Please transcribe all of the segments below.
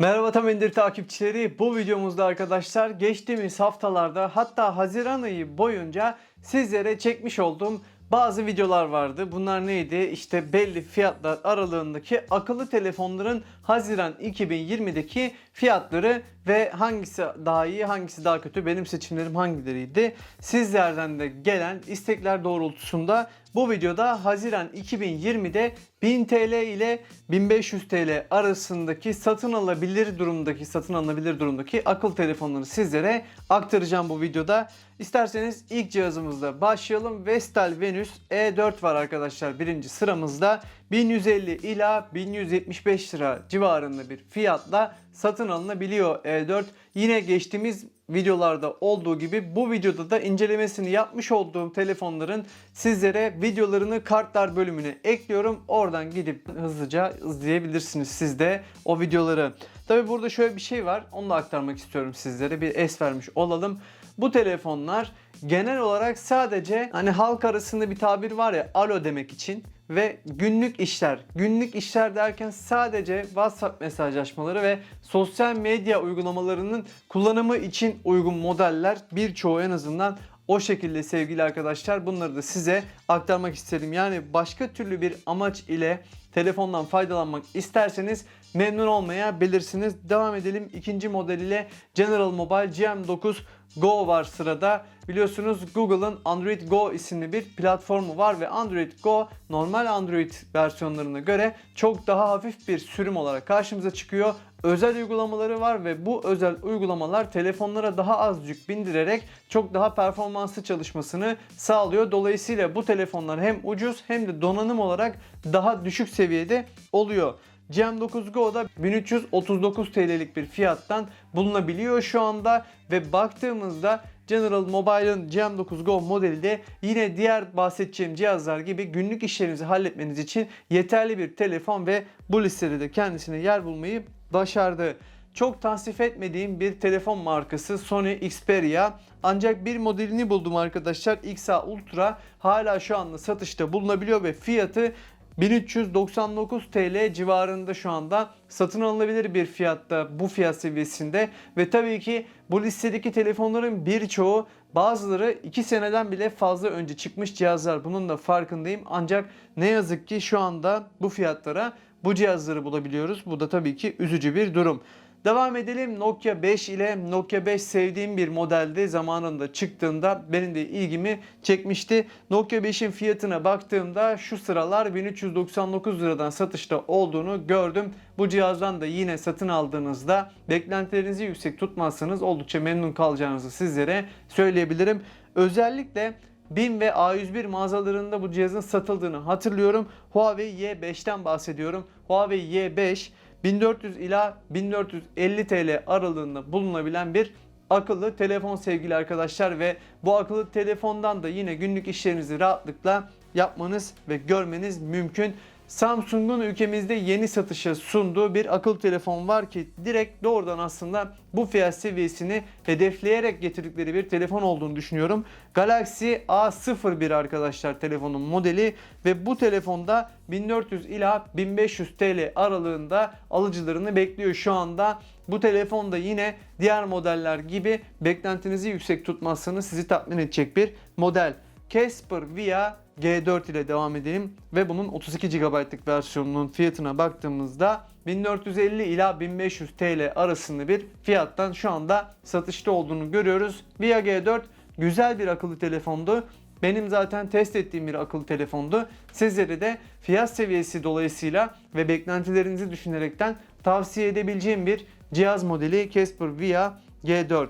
Merhaba Tam İndir takipçileri. Bu videomuzda arkadaşlar geçtiğimiz haftalarda hatta Haziran ayı boyunca sizlere çekmiş olduğum bazı videolar vardı. Bunlar neydi? İşte belli fiyatlar aralığındaki akıllı telefonların Haziran 2020'deki fiyatları ve hangisi daha iyi, hangisi daha kötü, benim seçimlerim hangileriydi? Sizlerden de gelen istekler doğrultusunda bu videoda Haziran 2020'de 1000 TL ile 1500 TL arasındaki satın alabilir durumdaki satın alınabilir durumdaki akıl telefonları sizlere aktaracağım bu videoda. İsterseniz ilk cihazımızla başlayalım. Vestel Venus E4 var arkadaşlar birinci sıramızda. 1150 ila 1175 lira civarında bir fiyatla satın alınabiliyor E4. Yine geçtiğimiz videolarda olduğu gibi bu videoda da incelemesini yapmış olduğum telefonların sizlere videolarını kartlar bölümüne ekliyorum. Oradan gidip hızlıca izleyebilirsiniz siz de o videoları. Tabi burada şöyle bir şey var. Onu da aktarmak istiyorum sizlere. Bir es vermiş olalım. Bu telefonlar genel olarak sadece hani halk arasında bir tabir var ya alo demek için ve günlük işler. Günlük işler derken sadece WhatsApp mesajlaşmaları ve sosyal medya uygulamalarının kullanımı için uygun modeller birçoğu en azından o şekilde sevgili arkadaşlar bunları da size aktarmak istedim. Yani başka türlü bir amaç ile telefondan faydalanmak isterseniz memnun olmayabilirsiniz. Devam edelim. ikinci model ile General Mobile GM9 Go var sırada. Biliyorsunuz Google'ın Android Go isimli bir platformu var ve Android Go normal Android versiyonlarına göre çok daha hafif bir sürüm olarak karşımıza çıkıyor. Özel uygulamaları var ve bu özel uygulamalar telefonlara daha az yük bindirerek çok daha performanslı çalışmasını sağlıyor. Dolayısıyla bu telefonlar hem ucuz hem de donanım olarak daha düşük seviyede oluyor. GM9 Go'da 1339 TL'lik bir fiyattan bulunabiliyor şu anda ve baktığımızda General Mobile'ın GM9 Go modeli de yine diğer bahsedeceğim cihazlar gibi günlük işlerinizi halletmeniz için yeterli bir telefon ve bu listede de kendisine yer bulmayı başardı. Çok tasnif etmediğim bir telefon markası Sony Xperia. Ancak bir modelini buldum arkadaşlar. XA Ultra hala şu anda satışta bulunabiliyor ve fiyatı 1399 TL civarında şu anda satın alınabilir bir fiyatta bu fiyat seviyesinde. Ve tabii ki bu listedeki telefonların birçoğu bazıları 2 seneden bile fazla önce çıkmış cihazlar. Bunun da farkındayım. Ancak ne yazık ki şu anda bu fiyatlara bu cihazları bulabiliyoruz. Bu da tabii ki üzücü bir durum. Devam edelim Nokia 5 ile Nokia 5 sevdiğim bir modelde zamanında çıktığında benim de ilgimi çekmişti. Nokia 5'in fiyatına baktığımda şu sıralar 1399 liradan satışta olduğunu gördüm. Bu cihazdan da yine satın aldığınızda beklentilerinizi yüksek tutmazsanız oldukça memnun kalacağınızı sizlere söyleyebilirim. Özellikle BİM ve A101 mağazalarında bu cihazın satıldığını hatırlıyorum. Huawei Y5'ten bahsediyorum. Huawei Y5 1400 ila 1450 TL aralığında bulunabilen bir akıllı telefon sevgili arkadaşlar ve bu akıllı telefondan da yine günlük işlerinizi rahatlıkla yapmanız ve görmeniz mümkün. Samsung'un ülkemizde yeni satışa sunduğu bir akıllı telefon var ki direkt doğrudan aslında bu fiyat seviyesini hedefleyerek getirdikleri bir telefon olduğunu düşünüyorum. Galaxy A01 arkadaşlar telefonun modeli ve bu telefonda 1400 ila 1500 TL aralığında alıcılarını bekliyor şu anda. Bu telefonda yine diğer modeller gibi beklentinizi yüksek tutmazsanız sizi tatmin edecek bir model. Casper Via G4 ile devam edelim ve bunun 32 GB'lık versiyonunun fiyatına baktığımızda 1450 ila 1500 TL arasında bir fiyattan şu anda satışta olduğunu görüyoruz. Via G4 güzel bir akıllı telefondu. Benim zaten test ettiğim bir akıllı telefondu. Sizlere de fiyat seviyesi dolayısıyla ve beklentilerinizi düşünerekten tavsiye edebileceğim bir cihaz modeli Casper Via G4.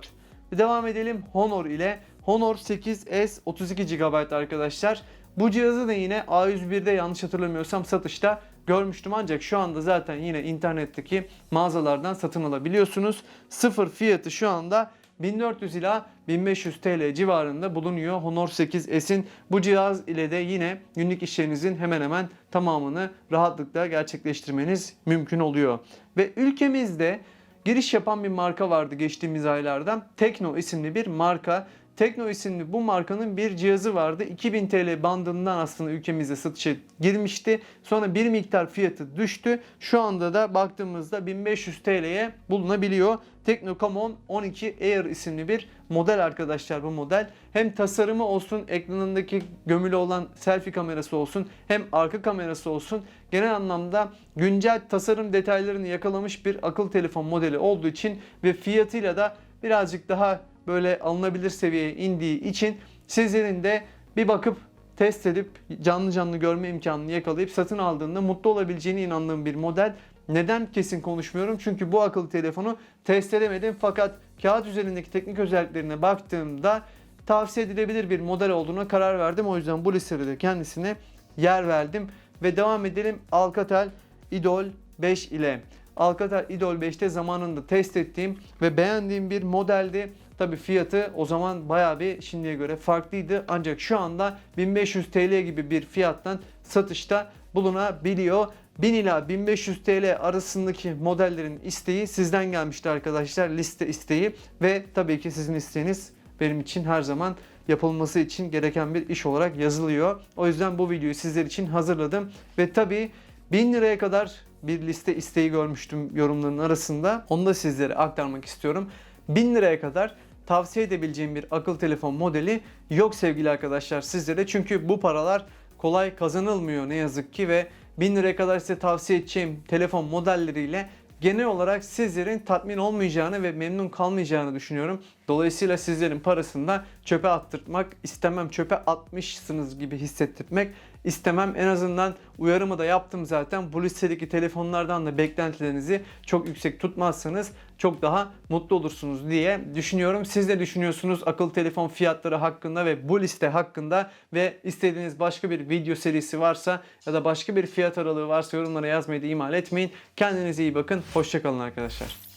Devam edelim Honor ile. Honor 8S 32 GB arkadaşlar. Bu cihazı da yine A101'de yanlış hatırlamıyorsam satışta görmüştüm ancak şu anda zaten yine internetteki mağazalardan satın alabiliyorsunuz. Sıfır fiyatı şu anda 1400 ila 1500 TL civarında bulunuyor Honor 8S'in. Bu cihaz ile de yine günlük işlerinizin hemen hemen tamamını rahatlıkla gerçekleştirmeniz mümkün oluyor. Ve ülkemizde giriş yapan bir marka vardı geçtiğimiz aylarda. Tekno isimli bir marka. Tekno isimli bu markanın bir cihazı vardı. 2000 TL bandından aslında ülkemize satışa girmişti. Sonra bir miktar fiyatı düştü. Şu anda da baktığımızda 1500 TL'ye bulunabiliyor. Tekno Camon 12 Air isimli bir model arkadaşlar bu model. Hem tasarımı olsun, ekranındaki gömülü olan selfie kamerası olsun, hem arka kamerası olsun. Genel anlamda güncel tasarım detaylarını yakalamış bir akıl telefon modeli olduğu için ve fiyatıyla da birazcık daha böyle alınabilir seviyeye indiği için sizlerin de bir bakıp test edip canlı canlı görme imkanını yakalayıp satın aldığında mutlu olabileceğine inandığım bir model. Neden kesin konuşmuyorum? Çünkü bu akıllı telefonu test edemedim fakat kağıt üzerindeki teknik özelliklerine baktığımda tavsiye edilebilir bir model olduğuna karar verdim. O yüzden bu listede de kendisine yer verdim. Ve devam edelim Alcatel Idol 5 ile. Alcatel Idol 5'te zamanında test ettiğim ve beğendiğim bir modeldi. Tabi fiyatı o zaman bayağı bir şimdiye göre farklıydı. Ancak şu anda 1500 TL gibi bir fiyattan satışta bulunabiliyor. 1000 ila 1500 TL arasındaki modellerin isteği sizden gelmişti arkadaşlar. Liste isteği ve tabii ki sizin isteğiniz benim için her zaman yapılması için gereken bir iş olarak yazılıyor. O yüzden bu videoyu sizler için hazırladım ve tabii 1000 liraya kadar bir liste isteği görmüştüm yorumların arasında. Onu da sizlere aktarmak istiyorum. 1000 liraya kadar tavsiye edebileceğim bir akıl telefon modeli yok sevgili arkadaşlar sizlere. Çünkü bu paralar kolay kazanılmıyor ne yazık ki ve 1000 liraya kadar size tavsiye edeceğim telefon modelleriyle genel olarak sizlerin tatmin olmayacağını ve memnun kalmayacağını düşünüyorum. Dolayısıyla sizlerin parasını da çöpe attırtmak istemem. Çöpe atmışsınız gibi hissettirmek istemem. En azından uyarımı da yaptım zaten. Bu listedeki telefonlardan da beklentilerinizi çok yüksek tutmazsanız çok daha mutlu olursunuz diye düşünüyorum. Siz ne düşünüyorsunuz akıllı telefon fiyatları hakkında ve bu liste hakkında ve istediğiniz başka bir video serisi varsa ya da başka bir fiyat aralığı varsa yorumlara yazmayı da ihmal etmeyin. Kendinize iyi bakın. Hoşçakalın arkadaşlar.